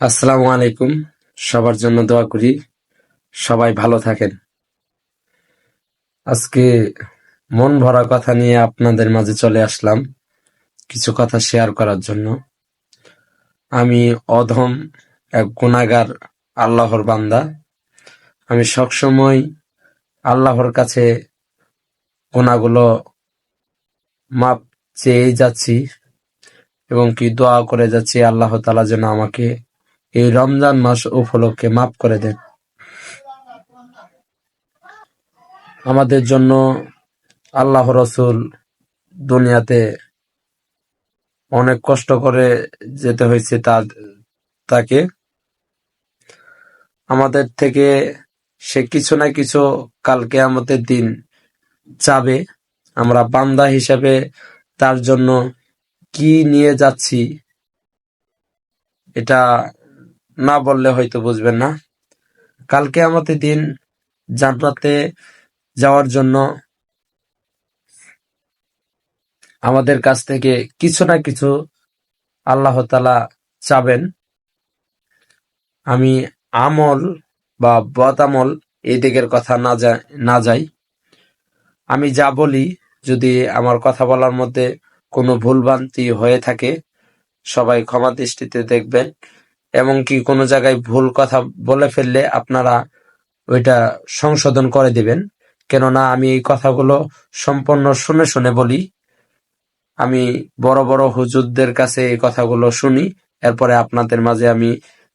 আসসালামু আলাইকুম। সবার জন্য দোয়া করি। সবাই ভালো থাকেন। আজকে মন ভরা কথা নিয়ে আপনাদের মাঝে চলে আসলাম কিছু কথা শেয়ার করার জন্য। আমি অধম এক গুণাগার আল্লাহর বান্দা। আমি সবসময় আল্লাহর কাছে গুণাগুলো মাপ চেয়ে যাচ্ছি এবং কি দোয়া করে যাচ্ছি আল্লাহ তালা যেন আমাকে এই রমজান মাস উপলক্ষে মাফ করে দেন। আমাদের জন্য আল্লাহ রসুল দুনিয়াতে অনেক কষ্ট করে যেতে হয়েছে তা তাকে। আমাদের থেকে সে কিছু না কিছু কালকে আমাদের দিন যাবে। আমরা বান্দা হিসাবে তার জন্য কি নিয়ে যাচ্ছি, এটা না বললে হয়তো বুঝবেন না। কালকে আমাদের দিন জান্নাতে যাওয়ার জন্য আমাদের কাছ থেকে কিছু না কিছু আল্লাহ তালা চাবেন। আমি আমল বা বদ আমল এই দিকের কথা না যায় না যাই। আমি যা বলি, যদি আমার কথা বলার মধ্যে কোনো ভুলভ্রান্তি হয়ে থাকে, সবাই ক্ষমা দৃষ্টিতে দেখবেন। এবং কি কোনো জায়গায় ভুল কথা বলে ফেললে আপনারা ওইটা সংশোধন করে দিবেন। কেননা আমি এই কথাগুলো সম্পূর্ণ শুনে শুনে বলি। আমি বড় বড় হুজুরদের কাছে এই কথাগুলো শুনি। এরপরে আপনাদের মাঝে আমি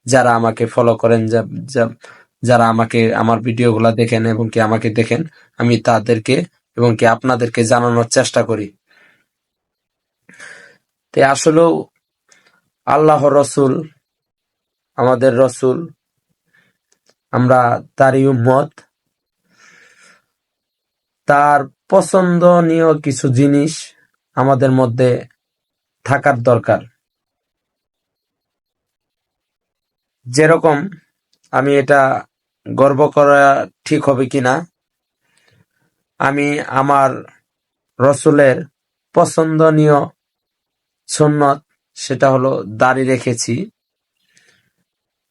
যারা আমাকে ফলো করেন যারা আমাকে, আমার ভিডিওগুলো দেখেন এবং কি আমাকে দেখেন, আমি তাদেরকে এবং কি আপনাদেরকে জানানোর চেষ্টা করি। তে আসলেও আল্লাহ রসুল আমাদের রসুল, আমরা তারই উম্মত। তার পছন্দনীয় কিছু জিনিস আমাদের মধ্যে থাকার দরকার। যেরকম আমি এটা গর্ব করা ঠিক হবে কিনা, আমি আমার রসুলের পছন্দনীয় সুন্নত সেটা হলো দাড়ি রেখেছি।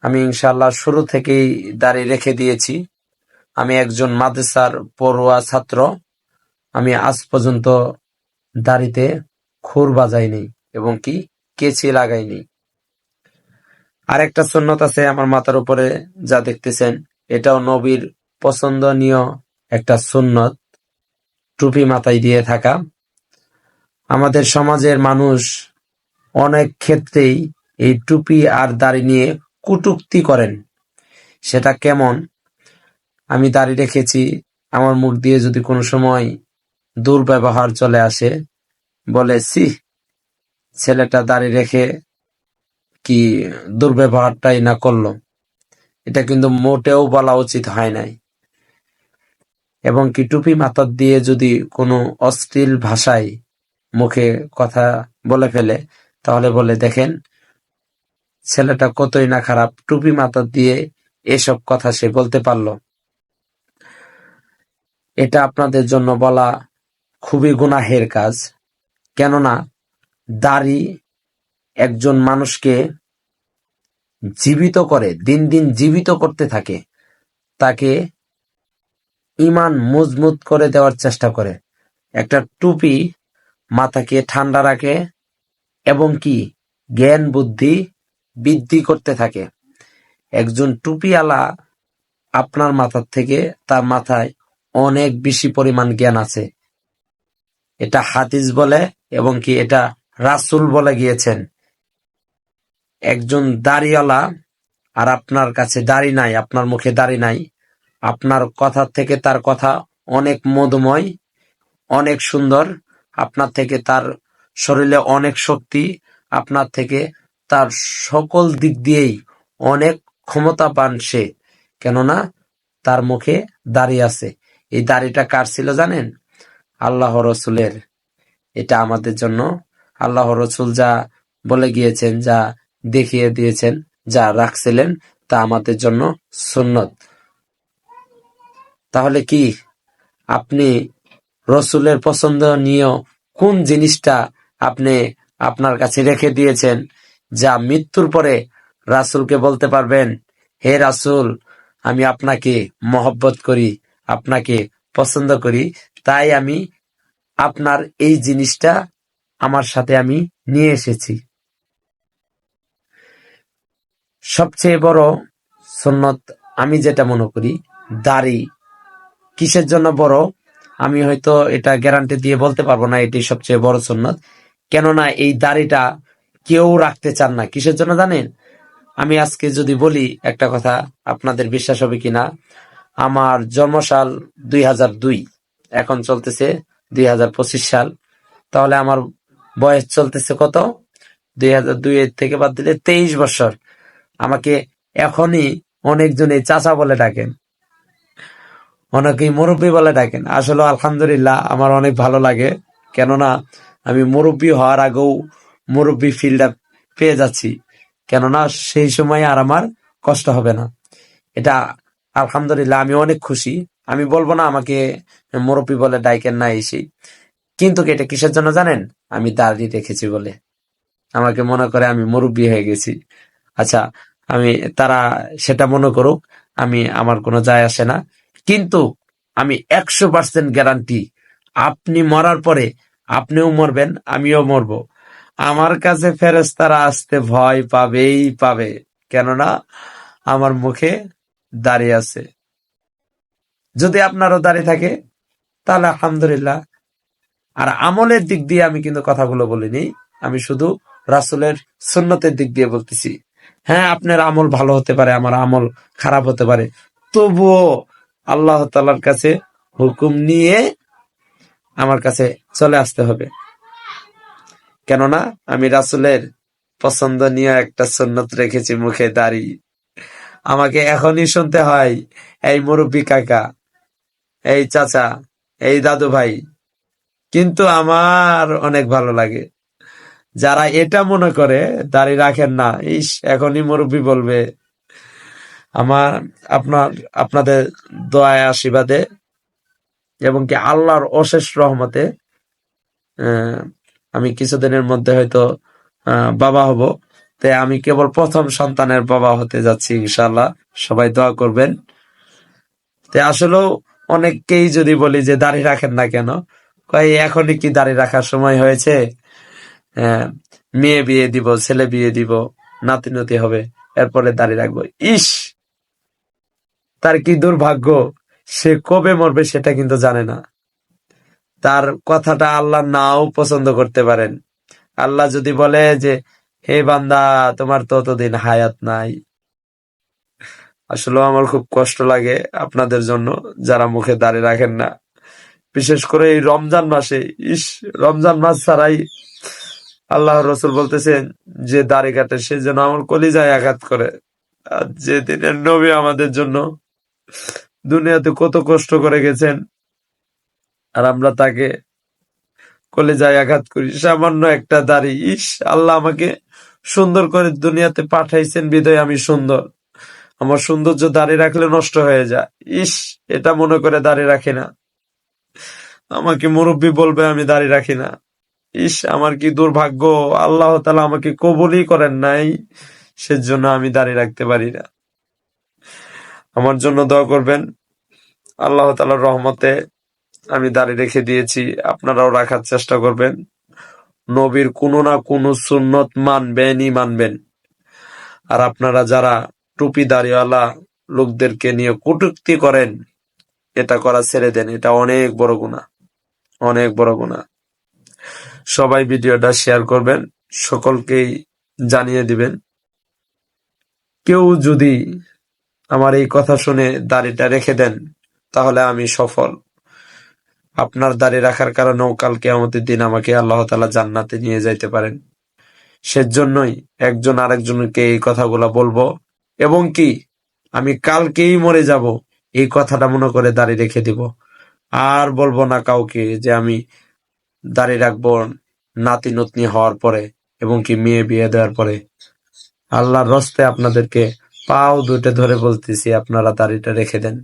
আমি ইনশাল্লাহ শুরু থেকেই দাড়ি রেখে দিয়েছি। আমি একজন মাদ্রাসার পড়ুয়া ছাত্র। আমি আজ পর্যন্ত দাড়িতে খুর বাজাইনি এবং কি কেচি লাগাইনি। আরেকটা সুন্নত আছে আমার মাথার উপরে, যা দেখতেছেন, এটাও নবীর পছন্দনীয় একটা সুন্নত, টুপি মাথায় দিয়ে থাকা। আমাদের সমাজের মানুষ অনেক ক্ষেত্রেই এই টুপি আর দাড়ি নিয়ে কুটুক্তি করেন। সেটা কেমন? আমি দাড়ি রেখেছি, আমার মুখ দিয়ে যদি কোনো সময় দুর্ব্যবহার চলে আসে, বলে সি ছেলেটা দাড়ি রেখে কি দুর্ব্যবহারটাই না করল? এটা কিন্তু মোটেও বলা উচিত হয় নাই। এবং কি টুপি মাথার দিয়ে যদি কোনো অশ্লীল ভাষায় মুখে কথা বলে ফেলে, তাহলে বলে, দেখেন ছেলেটা কতই না খারাপ, টুপি মাথা দিয়ে এসব কথা সে বলতে পারল। এটা আপনাদের জন্য বলা খুবই গুনাহের কাজ। কেননা দাড়ি একজন মানুষকে জীবিত করে, দিন দিন জীবিত করতে থাকে, তাকে ইমান মজবুত করে দেওয়ার চেষ্টা করে। একটা টুপি মাথাকে ঠান্ডা রাখে এবং কি জ্ঞান, বুদ্ধি বৃদ্ধি করতে থাকে। একজন টুপিওয়ালা আপনার মাথার থেকে তার মাথায় অনেক বেশি পরিমাণ জ্ঞান আছে। এটা হাদিস বলে এবং কি এটা রাসুল বলে গিয়েছেন। একজন দাড়িওয়ালা আর আপনার কাছে দাড়ি নাই, আপনার মুখে দাড়ি নাই, আপনার কথা থেকে তার কথা অনেক মধুময়, অনেক সুন্দর, আপনার থেকে তার শরীরে অনেক শক্তি, আপনার থেকে তার সকল দিক দিয়েই অনেক ক্ষমতাবান সে, কেননা তার মুখে দাড়ি আছে। এই দাড়িটা কার ছিল জানেন? আল্লাহ রসুলের। এটা আমাদের জন্য। আল্লাহ রসুল যা বলে গিয়েছেন, যা দেখিয়ে দিয়েছেন, যা রাখছিলেন, তা আমাদের জন্য সুন্নত। তাহলে কি আপনি রসুলের পছন্দ পছন্দনীয় কোন জিনিসটা আপনি আপনার কাছে রেখে দিয়েছেন? যা মৃত্যুর পরে রাসুলকে বলতে পারবেন, হে রাসুল, আমি আপনাকে মহব্বত করি, আপনাকে পছন্দ করি, তাই আমি আপনার এই জিনিসটা আমার সাথে আমি নিয়ে এসেছি। সবচেয়ে বড় সুন্নত আমি যেটা মনে করি, দাড়ি। কিসের জন্য বড়? আমি হয়তো এটা গ্যারান্টি দিয়ে বলতে পারব না এটি সবচেয়ে বড় সুন্নত। কেননা এই দাড়িটা কেউ রাখতে চান না। কিসের জন্য জানেন? আমি আজকে যদি বলি একটা কথা, আপনাদের বিশ্বাস হবে কিনা? আমার জন্মসাল দুই হাজার দুই, এখন চলতেছে দুই হাজার পঁচিশ সাল। তাহলে আমার বয়স চলতেছে কত? দুই হাজার দুই থেকে বাদ দিলে তেইশ বছর। আমাকে এখনই অনেকজনে চাচা বলে ডাকেন। অনেকেই মুরব্বী বলে ডাকেন। আসলে আলহামদুলিল্লাহ, আমার অনেক ভালো লাগে। কেননা, আমি মুরব্বী হওয়ার আগেও মুরব্বী ফিল্ডটা পেয়ে যাচ্ছি। কেননা সেই সময় আর আমার কষ্ট হবে না। এটা আলহামদুলিল্লাহ আমি অনেক খুশি। আমি বলব না আমাকে মুরব্বী বলে ডাইকেন না এসে। কিন্তু এটা কিসের জন্য জানেন? আমি দাঁড়িয়ে রেখেছি বলে। আমাকে মনে করে আমি মুরব্বী হয়ে গেছি। আচ্ছা আমি, তারা সেটা মনে করুক, আমি, আমার কোনো যায় আসে না। কিন্তু আমি একশো পার্সেন্ট গ্যারান্টি আপনি মরার পরে আপনিও মরবেন, আমিও মরবো। আমার কাছে ফেরেস্তারা আসতে ভয় পাবেই পাবে, কেননা আমার মুখে দাঁড়িয়ে আছে। যদি আপনারও দাঁড়িয়ে থাকে, তাহলে আলহামদুলিল্লাহ। আর আমলের দিক দিয়ে আমি কিন্তু কথাগুলো বলিনি, আমি শুধু রাসুলের সুন্নতের দিক দিয়ে বলতেছি। হ্যাঁ আপনার আমল ভালো হতে পারে, আমার আমল খারাপ হতে পারে। তবুও আল্লাহ তালার কাছে হুকুম নিয়ে আমার কাছে চলে আসতে হবে। কেননা আমি রাসুলের পছন্দনীয় একটা সুন্নত রেখেছি মুখে দাড়ি। আমাকে এখনই শুনতে হয়, এই মুরব্বী কাকা, এই চাচা, এই দাদু ভাই, কিন্তু আমার অনেক ভালো লাগে। যারা এটা মনে করে, দাড়ি রাখেন না। ইস, এখনই মুরব্বী বলবে, আমার, আপনার, আপনাদের দয়ায় আশীর্বাদে এবং কি আল্লাহর অশেষ রহমতে আমি কিছুদিনের মধ্যে হয়তো বাবা হব। তাই আমি কেবল প্রথম সন্তানের বাবা হতে যাচ্ছি ইনশাল্লাহ সবাই দোয়া করবেন। তে আসলেও অনেককেই যদি বলি যে দাড়ি রাখেন না কেন কয় এখনই কি দাড়ি রাখার সময় হয়েছে? আহ, মেয়ে বিয়ে দিব ছেলে বিয়ে দিব নাতি নতি হবে এরপরে দাড়ি রাখব। ইস! তার কি দুর্ভাগ্য? সে কবে মরবে সেটা কিন্তু জানে না। তার কথাটা আল্লাহ নাও পছন্দ করতে পারেন। আল্লাহ যদি বলে যে, হে বান্দা, তোমার ততদিন হায়াত নাই। আসলে আমার খুব কষ্ট লাগে আপনাদের জন্য, যারা মুখে দাঁড়িয়ে রাখেন না। বিশেষ করে এই রমজান মাসে, ইস, রমজান মাস ছাড়াই আল্লাহ রসুল বলতেছেন যে, দাড়ি কাটে সে যেন আমার কলিজায় আঘাত করে। আর যে দিনের নবী আমাদের জন্য দুনিয়াতে কত কষ্ট করে গেছেন। আর আমরা তাকে কলিজায় আঘাত করি। সামান্য একটা দাড়ি। ইস, আল্লাহ আমাকে সুন্দর করে দুনিয়াতে পাঠাইছেন, বিদয় আমি সুন্দর। আমার সৌন্দর্য দাঁড়িয়ে রাখলে নষ্ট হয়ে যায়। ইস, এটা মনে করে দাঁড়িয়ে রাখি না। আমাকে মুরব্বী বলবে, আমি দাঁড়িয়ে রাখি না। ইস, আমার কি দুর্ভাগ্য? আল্লাহ তালা আমাকে কবলই করেন নাই, সেজন্য আমি দাঁড়িয়ে রাখতে পারি না। আমার জন্য দোয়া করবেন। আল্লাহ তালার রহমতে আমি দাঁড়িয়ে রেখে দিয়েছি, আপনারাও রাখার চেষ্টা করবেন। নবীর কোনো না কোনো সুন্নত মানবেনই মানবেন। আর আপনারা যারা টুপি দাড়িওয়ালা লোকদেরকে নিয়ে কটূক্তি করেন, এটা করা ছেড়ে দেন, এটা অনেক বড় গুণা অনেক বড় গুণা সবাই ভিডিওটা শেয়ার করবেন, সকলকেই জানিয়ে দিবেন। কেউ যদি আমার এই কথা শুনে দাড়িটা রেখে দেন, তাহলে আমি সফল। আপনার দাড়ি রাখার কারণেও কালকে আমাদের দিন আমাকে আল্লাহ তালা জান্নাতে নিয়ে যাইতে পারেন। সেজন্যই একজন আরেকজনকে এই কথাগুলা বলব। এবং কি, আমি কালকেই মরে যাব, এই কথাটা মনে করে দাড়ি রেখে দিব। আর বলব না কাউকে যে আমি দাড়ি রাখব নাতি নতনি হওয়ার পরে এবং কি মেয়ে বিয়ে দেওয়ার পরে। আল্লাহর রস্তে আপনাদেরকে পাও দুটো ধরে বলতেছি, আপনারা দাড়িটা রেখে দেন।